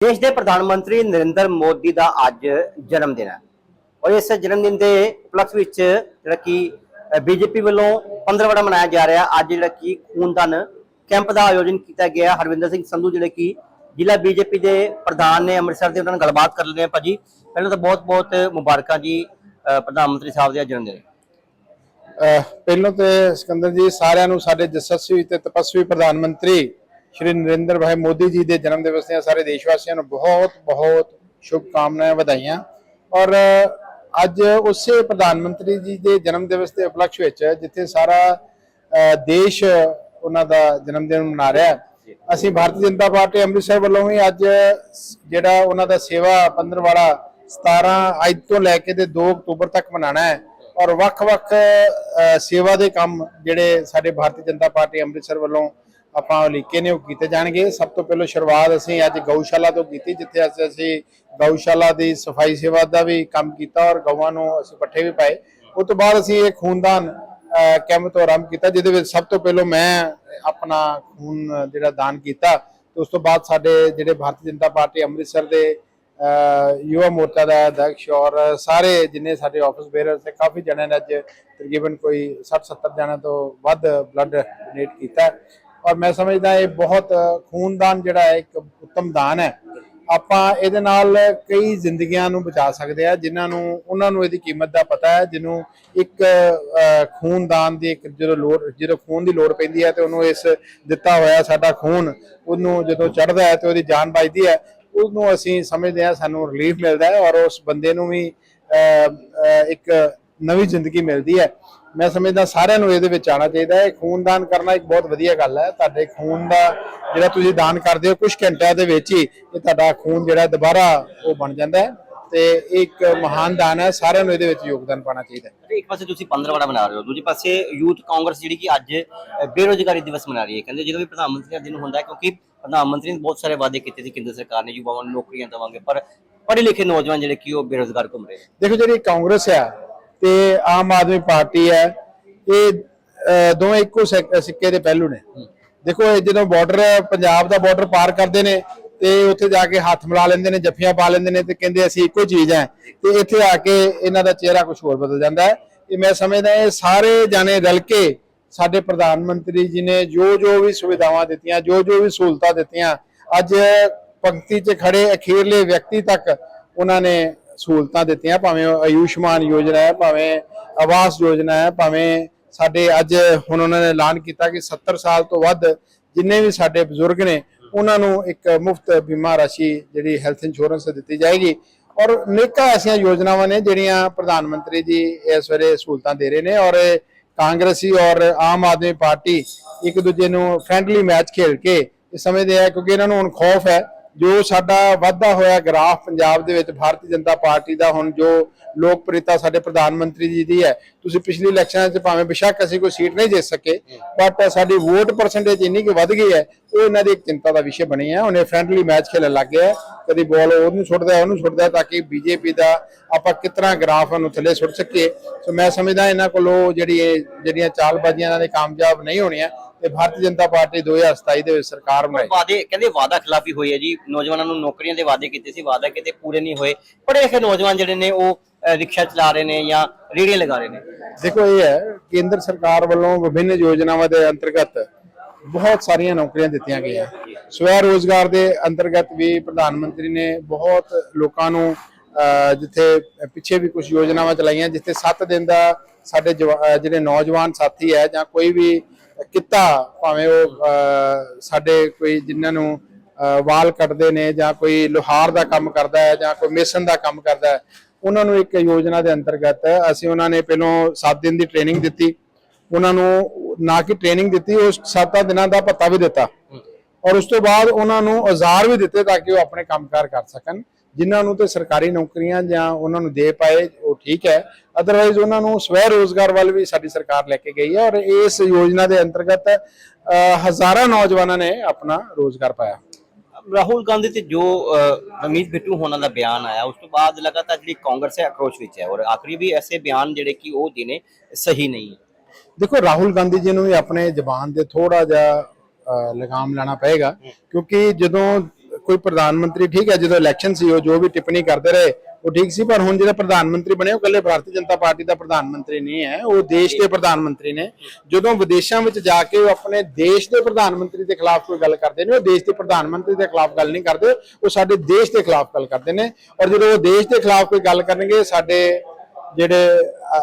ਦੇਸ਼ ਦੇ ਪ੍ਰਧਾਨ ਮੰਤਰੀ ਨਰਿੰਦਰ ਮੋਦੀ ਦਾ ਅੱਜ ਜਨਮ ਦਿਨ ਹੈ। ਔਰ ਇਸ ਜਨਮ ਦਿਨ ਦੇ ਉਪਲਕਸ਼ ਵਿੱਚ ਜਿਹੜਾ ਕਿ ਬੀਜੇਪੀ ਵੱਲੋਂ 15ਵਾੜਾ ਮਨਾਇਆ ਜਾ ਰਿਹਾ। ਅੱਜ ਜਿਹੜਾ ਕਿ ਖੂਨਦਾਨ ਕੈਂਪ ਦਾ ਆਯੋਜਨ ਕੀਤਾ ਗਿਆ। ਹਰਵਿੰਦਰ ਸਿੰਘ ਸੰਧੂ ਜਿਹੜੇ ਕਿ ਜ਼ਿਲ੍ਹਾ ਬੀਜੇਪੀ ਦੇ ਪ੍ਰਧਾਨ ਨੇ, ਅੰਮ੍ਰਿਤਸਰ ਦੇ ਉਹਨਾਂ ਨਾਲ ਗੱਲਬਾਤ ਕਰ ਲੈਂਦੇ ਆ ਭਾਜੀ। ਪਹਿਲਾਂ ਤਾਂ ਬਹੁਤ ਬਹੁਤ ਮੁਬਾਰਕਾਂ ਜੀ ਪ੍ਰਧਾਨ ਮੰਤਰੀ ਸਾਹਿਬ ਦੇ ਜਨਮ ਦਿਨ। ਪਹਿਲਾਂ ਤੇ ਸਿਕੰਦਰ ਜੀ, ਸਾਰਿਆਂ ਨੂੰ ਸਾਡੇ ਜਸਸਵੀ ਤੇ ਤਪਸਵੀ ਪ੍ਰਧਾਨ ਮੰਤਰੀ ਸ਼੍ਰੀ ਨਰਿੰਦਰ ਭਾਈ ਮੋਦੀ ਜੀ ਦੇ ਜਨਮ ਦਿਵਸ ਦੀਆਂ ਸਾਰੇ ਦੇਸ਼ ਵਾਸੀਆਂ ਨੂੰ ਬਹੁਤ ਬਹੁਤ ਸ਼ੁਭ ਕਾਮਨਾਵਾਂ ਵਧਾਈਆਂ। ਔਰ ਅੱਜ ਉਸੇ ਪ੍ਰਧਾਨ ਮੰਤਰੀ ਜੀ ਦੇ ਜਨਮ ਦਿਵਸ ਦੇ ਉਪਲਕਸ਼ ਵਿੱਚ ਜਿੱਥੇ ਸਾਰਾ ਦੇਸ਼ ਉਹਨਾਂ ਦਾ ਜਨਮ ਦਿਨ ਮਨਾ ਰਿਹਾ ਹੈ, ਅਸੀਂ ਭਾਰਤੀ ਜਨਤਾ ਪਾਰਟੀ ਅੰਮ੍ਰਿਤਸਰ ਵੱਲੋਂ ਵੀ ਅੱਜ ਜਿਹੜਾ ਉਹਨਾਂ ਦਾ ਸੇਵਾ 15 ਵਾਲਾ 17 ਅੱਜ ਤੋਂ ਲੈ ਕੇ ਤੇ 2 ਅਕਤੂਬਰ ਤੱਕ ਮਨਾਉਣਾ ਹੈ। ਔਰ ਵੱਖ-ਵੱਖ ਸੇਵਾ ਦੇ ਕੰਮ ਜਿਹੜੇ ਸਾਡੇ ਭਾਰਤੀ ਜਨਤਾ ਪਾਰਟੀ ਅੰਮ੍ਰਿਤਸਰ ਵੱਲੋਂ ਆਪਾਂ ਉਲੀਕੇ ਨੇ ਉਹ ਕੀਤੇ ਜਾਣਗੇ। ਸਭ ਤੋਂ ਪਹਿਲਾਂ ਸ਼ੁਰੂਆਤ ਅਸੀਂ ਅੱਜ ਗਊਸ਼ਾਲਾ ਤੋਂ ਕੀਤੀ, ਜਿੱਥੇ ਅਸੀਂ ਅਸੀਂ ਗਊਸ਼ਾਲਾ ਦੀ ਸਫ਼ਾਈ ਸੇਵਾ ਦਾ ਵੀ ਕੰਮ ਕੀਤਾ ਔਰ ਗਊਆਂ ਨੂੰ ਅਸੀਂ ਪੱਠੇ ਵੀ ਪਾਏ। ਉਸ ਤੋਂ ਬਾਅਦ ਅਸੀਂ ਇਹ ਖੂਨਦਾਨ ਕੈਂਪ ਤੋਂ ਆਰੰਭ ਕੀਤਾ, ਜਿਹਦੇ ਵਿੱਚ ਸਭ ਤੋਂ ਪਹਿਲਾਂ ਮੈਂ ਆਪਣਾ ਖੂਨ, ਜਿਹੜਾ ਦਾਨ ਕੀਤਾ ਤੇ ਉਸ ਤੋਂ ਬਾਅਦ ਸਾਡੇ ਜਿਹੜੇ ਭਾਰਤੀ ਜਨਤਾ ਪਾਰਟੀ ਅੰਮ੍ਰਿਤਸਰ ਦੇ ਯੁਵਾ ਮੋਰਚਾ ਦਾ ਅਧਿਕਸ਼ ਔਰ ਸਾਰੇ ਜਿੰਨੇ ਸਾਡੇ ਆਫਿਸ ਬੇਅਰਰ ਤੇ ਕਾਫੀ ਜਣਿਆਂ ਨੇ ਅੱਜ ਤਕਰੀਬਨ ਕੋਈ 60 70 ਜਣਿਆਂ ਤੋਂ ਵੱਧ ਬਲੱਡ ਡੋਨੇਟ ਕੀਤਾ। ਔਰ ਮੈਂ ਸਮਝਦਾ ਇਹ ਬਹੁਤ ਖੂਨਦਾਨ ਜਿਹੜਾ ਹੈ, ਇੱਕ ਉੱਤਮ ਦਾਨ ਹੈ। ਆਪਾਂ ਇਹਦੇ ਨਾਲ ਕਈ ਜ਼ਿੰਦਗੀਆਂ ਨੂੰ ਬਚਾ ਸਕਦੇ ਆ ਜਿਨ੍ਹਾਂ ਨੂੰ, ਉਹਨਾਂ ਨੂੰ ਇਹਦੀ ਕੀਮਤ ਦਾ ਪਤਾ ਹੈ, ਜਿਹਨੂੰ ਇੱਕ ਖੂਨਦਾਨ ਦੀ ਇੱਕ ਜਦੋਂ ਲੋੜ, ਜਦੋਂ ਖੂਨ ਦੀ ਲੋੜ ਪੈਂਦੀ ਹੈ ਤੇ ਉਹਨੂੰ ਇਸ ਦਿੱਤਾ ਹੋਇਆ ਸਾਡਾ ਖੂਨ, ਉਹਨੂੰ ਜਦੋਂ ਚੜਦਾ ਹੈ ਤੇ ਉਹਦੀ ਜਾਨ ਬਚਦੀ ਹੈ, ਉਹਨੂੰ ਅਸੀਂ ਸਮਝਦੇ ਹਾਂ, ਸਾਨੂੰ ਰਿਲੀਫ ਮਿਲਦਾ ਹੈ ਔਰ ਉਸ ਬੰਦੇ ਨੂੰ ਵੀ ਇੱਕ ਨਵੀਂ ਜ਼ਿੰਦਗੀ ਮਿਲਦੀ ਹੈ। ਮੈਂ ਸਮਝਦਾ ਸਾਰਿਆਂ ਨੂੰ ਇਹਦੇ ਵਿੱਚ ਆਉਣਾ ਚਾਹੀਦਾ ਹੈ। ਖੂਨਦਾਨ ਕਰਨਾ ਇੱਕ ਬਹੁਤ ਵਧੀਆ ਗੱਲ ਹੈ। ਤੁਹਾਡੇ ਖੂਨ ਦਾ ਜਿਹੜਾ ਤੁਸੀਂ ਦਾਨ ਕਰਦੇ ਹੋ ਕੁਝ ਘੰਟਿਆਂ ਦੇ ਵਿੱਚ ਹੀ ਇਹ ਤੁਹਾਡਾ ਖੂਨ ਜਿਹੜਾ ਦੁਬਾਰਾ ਉਹ ਬਣ ਜਾਂਦਾ ਹੈ ਤੇ ਇੱਕ ਮਹਾਨ ਦਾਨ ਹੈ। ਸਾਰਿਆਂ ਨੂੰ ਇਹਦੇ ਵਿੱਚ ਯੋਗਦਾਨ ਪਾਉਣਾ ਚਾਹੀਦਾ ਹੈ। ਇੱਕ ਪਾਸੇ ਤੁਸੀਂ 15ਵਾੜਾ ਮਨਾ ਰਹੇ ਹੋ ਦੂਜੇ ਪਾਸੇ ਯੂਥ ਕਾਂਗਰਸ ਜਿਹੜੀ ਕਿ ਅੱਜ ਬੇਰੋਜ਼ਗਾਰੀ ਦਿਵਸ ਮਨਾ ਰਹੀ ਹੈ। ਕਹਿੰਦੇ ਜਦੋਂ ਵੀ ਪ੍ਰਧਾਨ ਮੰਤਰੀ ਦਾ ਦਿਨ ਹੁੰਦਾ ਹੈ ਕਿਉਂਕਿ ਪ੍ਰਧਾਨ ਮੰਤਰੀ ਨੇ ਬਹੁਤ ਸਾਰੇ ਵਾਅਦੇ ਕੀਤੇ ਸੀ ਕੇਂਦਰ ਸਰਕਾਰ ਨੇ ਯੁਵਾਵਾਂ ਨੂੰ ਨੌਕਰੀਆਂ ਦੇਵਾਂਗੇ ਪਰ ਪੜ੍ਹੇ ਲਿਖੇ ਨੌਜਵਾਨ ਜਿਹੜੇ ਕਿ ਉਹ ਬੇਰੋਜ਼ਗਾਰ ਘੁੰਮ ਰਹੇ ਨੇ। ਦੇਖੋ ਜਿਹੜੀ ਕਾਂਗਰਸ ਹੈ ਤੇ ਆਮ ਆਦਮੀ ਪਾਰਟੀ ਹੈ। ਇਹ ਦੋਵੇਂ ਇੱਕੋ ਸਿੱਕੇ ਦੇ ਪਹਿਲੂ ਨੇ। ਦੇਖੋ ਇਹ ਜਦੋਂ ਬਾਰਡਰ ਪੰਜਾਬ ਦਾ ਬਾਰਡਰ ਪਾਰ ਕਰਦੇ ਨੇ ਤੇ ਉੱਥੇ ਜਾ ਕੇ ਹੱਥ ਮਿਲਾ ਲੈਂਦੇ ਨੇ ਜੱਫੀਆਂ ਪਾ ਲੈਂਦੇ ਨੇ ਤੇ ਕਹਿੰਦੇ ਅਸੀਂ ਇੱਕੋ ਚੀਜ਼ ਹੈ। ਤੇ ਇੱਥੇ ਆ ਕੇ ਇਹਨਾਂ ਦਾ ਚਿਹਰਾ ਕੁਝ ਹੋਰ ਬਦਲ ਜਾਂਦਾ ਹੈ। ਇਹ ਮੈਂ ਸਮਝਦਾ ਇਹ ਸਾਰੇ ਜਾਣੇ ਰਲ ਕੇ ਸਾਡੇ ਪ੍ਰਧਾਨ ਮੰਤਰੀ ਜੀ ਨੇ ਜੋ ਜੋ ਵੀ ਸੁਵਿਧਾਵਾਂ ਦਿੱਤੀਆਂ ਜੋ ਜੋ ਵੀ ਸਹੂਲਤਾਂ ਦਿੱਤੀਆਂ ਅੱਜ ਪੰਕਤੀ 'ਚ ਖੜੇ ਅਖੀਰਲੇ ਵਿਅਕਤੀ ਤੱਕ ਉਹਨਾਂ ਨੇ ਸਹੂਲਤਾਂ ਦਿੱਤੀਆਂ, ਭਾਵੇਂ ਉਹ ਆਯੁਸ਼ਮਾਨ ਯੋਜਨਾ ਹੈ, ਭਾਵੇਂ ਆਵਾਸ ਯੋਜਨਾ ਹੈ, ਭਾਵੇਂ ਸਾਡੇ ਅੱਜ ਹੁਣ ਉਹਨਾਂ ਨੇ ਐਲਾਨ ਕੀਤਾ ਕਿ 70 ਸਾਲ ਤੋਂ ਵੱਧ ਜਿੰਨੇ ਵੀ ਸਾਡੇ ਬਜ਼ੁਰਗ ਨੇ, ਉਹਨਾਂ ਨੂੰ ਇੱਕ ਮੁਫਤ ਬੀਮਾ ਰਾਸ਼ੀ ਜਿਹੜੀ ਹੈਲਥ ਇੰਸ਼ੋਰੈਂਸ ਦਿੱਤੀ ਜਾਏਗੀ। ਔਰ ਅਨੇਕਾਂ ਐਸੀਆਂ ਯੋਜਨਾਵਾਂ ਨੇ ਜਿਹੜੀਆਂ ਪ੍ਰਧਾਨ ਮੰਤਰੀ ਜੀ ਇਸ ਵੇਲੇ ਸਹੂਲਤਾਂ ਦੇ ਰਹੇ ਨੇ ਔਰ ਕਾਂਗਰਸੀ ਔਰ ਆਮ ਆਦਮੀ ਪਾਰਟੀ ਇੱਕ ਦੂਜੇ ਨੂੰ ਫ੍ਰੈਂਡਲੀ ਮੈਚ ਖੇਡ ਕੇ ਇਹ ਸਮਝਦੇ ਆ, ਕਿਉਂਕਿ ਇਹਨਾਂ ਨੂੰ ਹੁਣ ਖੌਫ ਹੈ। ਜੋ ਸਾਡਾ ਵਾਧਾ ਹੋਇਆ ਗ੍ਰਾਫ ਪੰਜਾਬ ਦੇ ਵਿੱਚ, ਭਾਰਤੀ ਜਨਤਾ ਪਾਰਟੀ ਦਾ, ਹੁਣ ਜੋ ਲੋਕਪ੍ਰਿਯਤਾ ਸਾਡੇ ਪ੍ਰਧਾਨ ਮੰਤਰੀ ਜੀ ਦੀ ਹੈ, ਤੁਸੀਂ ਪਿਛਲੀ ਇਲੈਕਸ਼ਨਾਂ 'ਚ ਭਾਵੇਂ ਬਿਸ਼ੱਕ ਅਸੀਂ ਕੋਈ ਸੀਟ ਨਹੀਂ ਜਿੱਤ ਸਕੇ ਬਟ ਸਾਡੀ ਵੋਟ ਪਰਸੈਂਟੇਜ ਇੰਨੀ ਕਿ ਵੱਧ ਗਈ ਹੈ, ਉਹ ਇਹਨਾਂ ਦੀ ਇੱਕ ਚਿੰਤਾ ਦਾ ਵਿਸ਼ੇ ਬਣੀ ਹੈ। ਉਹਨੇ ਫ੍ਰੈਂਡਲੀ ਮੈਚ ਖੇਲਣ ਲੱਗ ਗਿਆ ਕਦੀ ਬਾਲ ਉਹਨੂੰ ਸੁੱਟਦਾ ਉਹਨੂੰ ਸੁੱਟਦਾ ਤਾਂ ਕਿ ਬੀਜੇਪੀ ਦਾ ਆਪਾਂ ਕਿਤਨਾ ਗ੍ਰਾਫ ਨੂੰ ਥੱਲੇ ਸੁੱਟ ਸਕੀਏ। ਸੋ ਮੈਂ ਸਮਝਦਾ ਇਹਨਾਂ ਕੋਲੋਂ ਜਿਹੜੀ ਜਿਹੜੀਆਂ ਚਾਲਬਾਜ਼ੀਆਂ ਇਹਨਾਂ ਦੇ ਕਾਮਯਾਬ ਨਹੀਂ ਹੋਣੀਆਂ ਤੇ ਭਾਰਤੀ ਜਨਤਾ ਪਾਰਟੀ 2027 ਦੇ ਵਿੱਚ ਸਰਕਾਰ ਬਣਾਈ। ਵਾਅਦੇ ਕਹਿੰਦੇ ਵਾਅਦਾ ਖਿਲਾਫੀ ਹੋਈ ਹੈ ਜੀ। ਨੌਜਵਾਨਾਂ ਨੂੰ ਨੌਕਰੀਆਂ ਦੇ ਵਾਅਦੇ ਕੀਤੇ ਸੀ ਵਾਅਦਾ ਕਿਤੇ ਪੂਰੇ ਨਹੀਂ ਹੋਏ। ਪੜ੍ਹੇ ਲਿਖੇ ਨੌਜਵਾਨ ਜਿਹੜੇ ਨੇ ਉਹ ਰਿਕਸ਼ਾ ਚਲਾ ਰਹੇ ਨੇ ਜਾਂ ਰੇੜੀਆਂ ਲਗਾ ਰਹੇ ਨੇ। ਦੇਖੋ ਇਹ ਹੈ ਕੇਂਦਰ ਸਰਕਾਰ ਵੱਲੋਂ ਵਿਭਿੰਨ ਯੋਜਨਾਵਾਂ ਦੇ ਅੰਤਰਗਤ ਬਹੁਤ ਸਾਰੀਆਂ ਨੌਕਰੀਆਂ ਦਿੱਤੀਆਂ ਗਈਆਂ। ਸਵੈ ਰੋਜ਼ਗਾਰ ਦੇ ਅੰਤਰਗਤ ਵੀ ਪ੍ਰਧਾਨ ਮੰਤਰੀ ਨੇ ਬਹੁਤ ਲੋਕਾਂ ਨੂੰ ਜਿੱਥੇ ਪਿੱਛੇ ਵੀ ਕੁਝ ਯੋਜਨਾਵਾਂ ਚਲਾਈਆਂ ਜਿੱਥੇ 7 ਦਿਨ ਦਾ ਸਾਡੇ ਜਿਹੜੇ ਨੌਜਵਾਨ ਸਾਥੀ ਹੈ ਜਾਂ ਕੋਈ ਵੀ ਕਿੱਤਾ, ਭਾਵੇਂ ਉਹ ਸਾਡੇ ਕੋਈ ਜਿਨ੍ਹਾਂ ਨੂੰ ਵਾਲ ਕੱਟਦੇ ਨੇ ਜਾਂ ਕੋਈ ਲੋਹਾਰ ਦਾ ਕੰਮ ਕਰਦਾ ਹੈ ਜਾਂ ਕੋਈ ਮੇਸਨ ਦਾ ਕੰਮ ਕਰਦਾ ਹੈ, ਉਹਨਾਂ ਨੂੰ ਇੱਕ ਯੋਜਨਾ ਦੇ ਅੰਤਰਗਤ ਅਸੀਂ ਉਹਨਾਂ ਨੇ ਪਹਿਲੋਂ 7 ਦਿਨ ਦੀ ਟ੍ਰੇਨਿੰਗ ਦਿੱਤੀ। ਉਹਨਾਂ ਨੂੰ ਨਾ ਕਿ ਟ੍ਰੇਨਿੰਗ ਦਿੱਤੀ ਉਸ 7 ਦਿਨਾਂ ਦਾ ਭੱਤਾ ਵੀ ਦਿੱਤਾ। ਔਰ ਉਸ ਤੋਂ ਬਾਅਦ ਉਹਨਾਂ ਨੂੰ ਔਜ਼ਾਰ ਵੀ ਦਿੱਤੇ ਤਾਂ ਕਿ ਉਹ ਆਪਣੇ ਕੰਮਕਾਰ ਕਰ ਸਕਣ। ਜਿਨ੍ਹਾਂ ਨੂੰ ਤੇ ਸਰਕਾਰੀ ਨੌਕਰੀਆਂ ਜਾਂ ਉਹਨਾਂ ਨੂੰ ਦੇ ਪਾਏ ਉਹ ਠੀਕ ਹੈ। ਅਦਰਵਾਈਜ਼ ਉਹਨਾਂ ਨੂੰ ਸਵੈ ਰੋਜ਼ਗਾਰ ਵੱਲ ਵੀ ਸਾਡੀ ਸਰਕਾਰ ਲੈ ਕੇ ਗਈ ਹੈ ਔਰ ਇਸ ਯੋਜਨਾ ਦੇ ਅੰਤਰਗਤ ਹਜ਼ਾਰਾਂ ਨੌਜਵਾਨਾਂ ਨੇ ਆਪਣਾ ਰੋਜ਼ਗਾਰ ਪਾਇਆ। ਰਾਹੁਲ ਗਾਂਧੀ ਤੇ ਜੋ ਅ, ਰਮੀਤ ਬਿੱਟੂ ਹੋਣਾ ਦਾ ਬਿਆਨ ਆਇਆ ਉਸ ਤੋਂ ਬਾਅਦ ਲਗਾਤਾਰ ਜਿਹੜੀ ਕਾਂਗਰਸ ਹੈ ਅਕਰੋਚ ਵਿੱਚ ਹੈ ਔਰ ਆਖਰੀ ਵੀ ਐਸੇ ਬਿਆਨ ਜਿਹੜੇ ਕਿ ਉਹ ਦੇਣੇ ਸਹੀ ਨਹੀਂ ਹੈ। ਦੇਖੋ ਰਾਹੁਲ ਗਾਂਧੀ ਜੀ ਨੂੰ ਵੀ ਆਪਣੇ ਜ਼ਬਾਨ ਦੇ ਥੋੜਾ ਜਿਹਾ ਲਗਾਮ ਲਾਣਾ ਪਏਗਾ। ਕਿਉਂਕਿ ਜਦੋਂ ਕੋਈ ਪ੍ਰਧਾਨ ਮੰਤਰੀ ਠੀਕ ਹੈ, ਜਦੋਂ ਇਲੈਕਸ਼ਨ ਸੀ, ਉਹ ਜੋ ਵੀ ਟਿੱਪਣੀ ਕਰਦੇ ਰਹੇ, ਉਹ ਠੀਕ ਸੀ, ਪਰ ਹੁਣ ਜਿਹੜਾ ਪ੍ਰਧਾਨ ਮੰਤਰੀ ਬਣੇ, ਉਹ ਇਕੱਲੇ ਭਾਰਤੀ ਜਨਤਾ ਪਾਰਟੀ ਦਾ ਪ੍ਰਧਾਨ ਮੰਤਰੀ ਨਹੀਂ ਹੈ, ਉਹ ਦੇਸ਼ ਦੇ ਪ੍ਰਧਾਨ ਮੰਤਰੀ ਨੇ। ਜਦੋਂ ਵਿਦੇਸ਼ਾਂ ਵਿੱਚ ਜਾ ਕੇ ਉਹ ਆਪਣੇ ਦੇਸ਼ ਦੇ ਪ੍ਰਧਾਨ ਮੰਤਰੀ ਦੇ ਖਿਲਾਫ ਕੋਈ ਗੱਲ ਕਰਦੇ ਨੇ, ਉਹ ਦੇਸ਼ ਦੇ ਪ੍ਰਧਾਨ ਮੰਤਰੀ ਦੇ ਖਿਲਾਫ ਗੱਲ ਨਹੀਂ ਕਰਦੇ, ਉਹ ਸਾਡੇ ਦੇਸ਼ ਦੇ ਖਿਲਾਫ ਗੱਲ ਕਰਦੇ ਨੇ। ਔਰ ਜਦੋਂ ਉਹ ਦੇਸ਼ ਦੇ ਖਿਲਾਫ ਕੋਈ ਗੱਲ ਕਰਨਗੇ, ਸਾਡੇ ਜਿਹੜੇ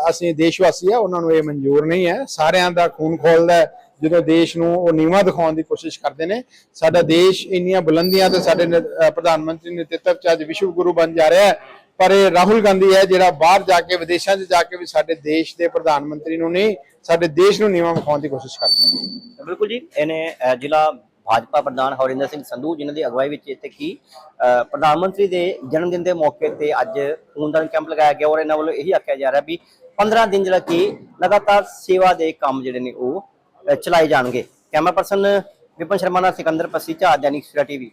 ਅਸੀਂ ਦੇਸ਼ ਵਾਸੀ ਆ, ਉਹਨਾਂ ਨੂੰ ਇਹ ਮਨਜ਼ੂਰ ਨਹੀਂ ਹੈ। ਸਾਰਿਆਂ ਦਾ ਖੂਨ ਖੋਲਦਾ ਜਦੋਂ ਦੇਸ਼ ਨੂੰ ਉਹ ਨੀਵਾਂ ਦਿਖਾਉਣ ਦੀ ਕੋਸ਼ਿਸ਼ ਕਰਦੇ ਨੇ ਸਾਡਾ ਦੇਸ਼ ਇੰਨੀਆਂ ਬੁਲੰਦੀਆਂ ਤੇ ਸਾਡੇ ਪ੍ਰਧਾਨ ਮੰਤਰੀ ਨੇਤਰਤਵ ਚ ਅੱਜ ਵਿਸ਼ਵ ਗੁਰੂ ਬਣ ਜਾ ਰਿਹਾ ਹੈ। ਪਰ ਇਹ ਰਾਹੁਲ ਗਾਂਧੀ ਹੈ ਜਿਹੜਾ ਬਾਹਰ ਜਾ ਕੇ ਵਿਦੇਸ਼ਾਂ 'ਚ ਜਾ ਕੇ ਵੀ ਸਾਡੇ ਦੇਸ਼ ਦੇ ਪ੍ਰਧਾਨ ਮੰਤਰੀ ਨੂੰ ਨਹੀਂ ਸਾਡੇ ਦੇਸ਼ ਨੂੰ ਨੀਵਾਂ ਵਿਖਾਉਣ ਦੀ ਕੋਸ਼ਿਸ਼ ਕਰਦੇ ਨੇ। ਬਿਲਕੁਲ ਜੀ ਇਹਨੇ ਜ਼ਿਲ੍ਹਾ ਭਾਜਪਾ ਪ੍ਰਧਾਨ ਹਰਿੰਦਰ ਸਿੰਘ ਸੰਧੂ ਜਿਨ੍ਹਾਂ ਦੀ ਅਗਵਾਈ ਵਿੱਚ ਇੱਥੇ ਕੀ ਅਹ, ਪ੍ਰਧਾਨ ਮੰਤਰੀ ਦੇ ਜਨਮ ਦਿਨ ਦੇ ਮੌਕੇ ਤੇ ਅੱਜ ਖੂਨਦਾਨ ਕੈਂਪ ਲਗਾਇਆ ਗਿਆ ਔਰ ਇਹਨਾਂ ਵੱਲੋਂ ਇਹੀ ਆਖਿਆ ਜਾ ਰਿਹਾ ਵੀ 15 ਦਿਨ ਜਿਹੜਾ ਕਿ ਲਗਾਤਾਰ ਸੇਵਾ ਦੇ ਕੰਮ ਜਿਹੜੇ ਨੇ ਉਹ ਚਲਾਏ ਜਾਣਗੇ ਕੈਮਰਾ ਪਰਸਨ ਵਿਪਨ ਸ਼ਰਮਾ ਨਾਲ ਸਿਕੰਦਰ ਪਸੀਚਾ दैनिक सवेरा टीवी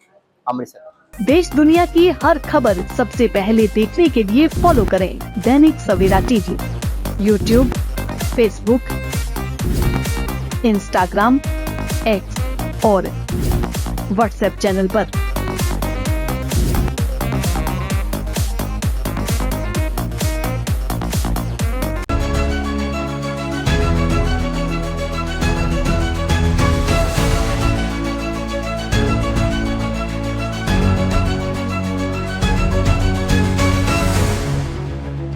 अमृतसर देश दुनिया की हर खबर सबसे पहले देखने के लिए फॉलो करें Dainik Savera TV YouTube Facebook Instagram X और व्हाट्सएप चैनल पर।